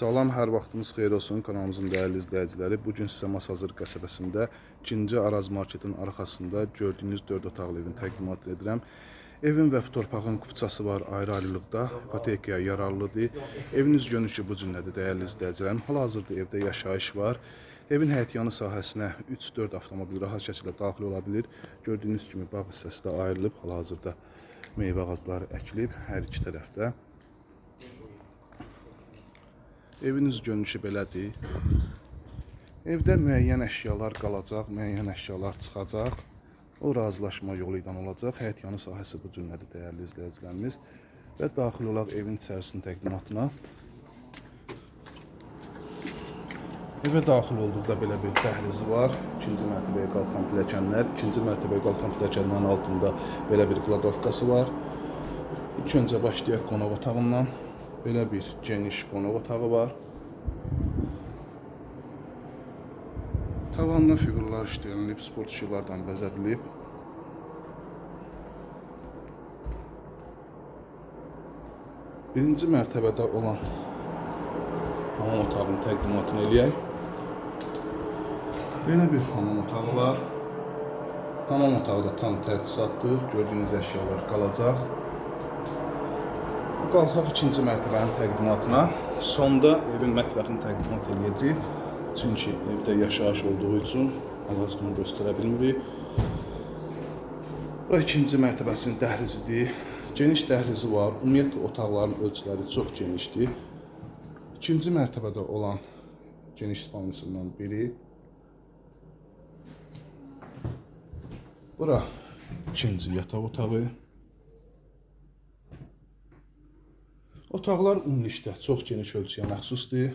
Salam, hər vaxtınız xeyir olsun kanalımızın dəyərli izləyiciləri. Bu gün sizə Masazır qəsəbəsində 2-ci Araz marketin arxasında gördüyünüz 4 otaqlı evin təqdimat edirəm. Evin və torpağın kupçası var ayrı-ayrılıqda, ipotekaya yararlıdır. Eviniz görünüşü bu cümlədir dəyərli izləyicilərim. Hal-hazırda evdə yaşayış var. Evin həyətyanı sahəsinə 3-4 avtomobil rahat şəkildə daxil ola bilir. Gördüyünüz kimi bağ hissəsi də ayrılıb. Hal-hazırda meyvə ağacları əkilib hər iki tərəfdə. Eviniz görünüşü belədir. Evdə müəyyən əşyalar qalacaq, müəyyən əşyalar çıxacaq. O razılaşma yolu ilə olacaq. Həyətyanı sahəsi bu cümlədir dəyərli izləyicilərimiz. Və daxil olaq evin içərisinin təqdimatına. Evə daxil olduqda belə bir dəhlizi var. İkinci mərtəbəyə qalxan pilləkənlər, ikinci mərtəbəyə qalxan pilləkənlərin altında belə bir kladovkası var. İlk öncə başlayaq qonaq otağından. Belə bir geniş qonaq otağı var. Tavanına fiqurlar işlənilib, sport işıqlardan bəzədilib. Birinci mərtəbədə olan hamam otağının təqdimatını eləyək. Belə bir hamam otağı var. Hamam otağı da tam təchizatdır. Gördüyünüz əşyalar qalacaq. Qalxaq ikinci mərtəbənin təqdimatına. Sonda evin mətbəxini təqdimat edəcəyik. Çünki evdə yaşayış olduğu üçün ağacdan göstərə bilmirik. Bura ikinci mərtəbəsinin dəhlizidir. Geniş dəhlizi var. Ümumiyyətlə otaqların ölçüləri çox genişdir. İkinci mərtəbədə olan geniş spalnisindən biri. Bura ikinci yataq otağı. Otaqlar ümumilikdə çox geniş ölçüyə məxsusdur.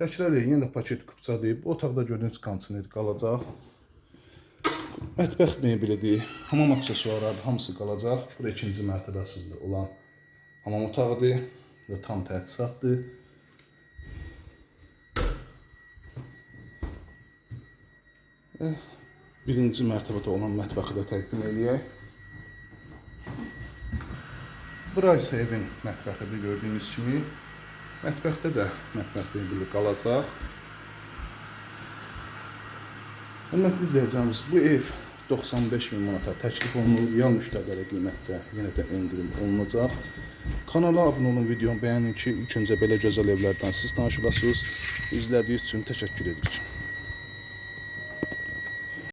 Təkrar edin, yenə də paket kupçadır. Bu otaqda gördüyünüz kondisioner qalacaq. Mətbəx mebelidir, hamam aksesuarları hamısı qalacaq. Bura ikinci mərtəbəsində olan hamam otağıdır və tam təchizatdır. Və birinci mərtəbədə olan mətbəxi də təqdim eləyək. Bura isə evin mətbəxidir gördüyünüz kimi. Mətbəxdə də mətbəx mebeli qalacaq. Hörmətli izləyicilərimiz, bu ev 95 min manata təklif olunur. Real müştərilərə qiymətdə yenə də endirim olunacaq. Kanala abunə olun, videomu bəyənin ki, ilk öncə belə gözəl evlərdən siz tanış olasınız. İzlədiyiniz üçün təşəkkür edirik.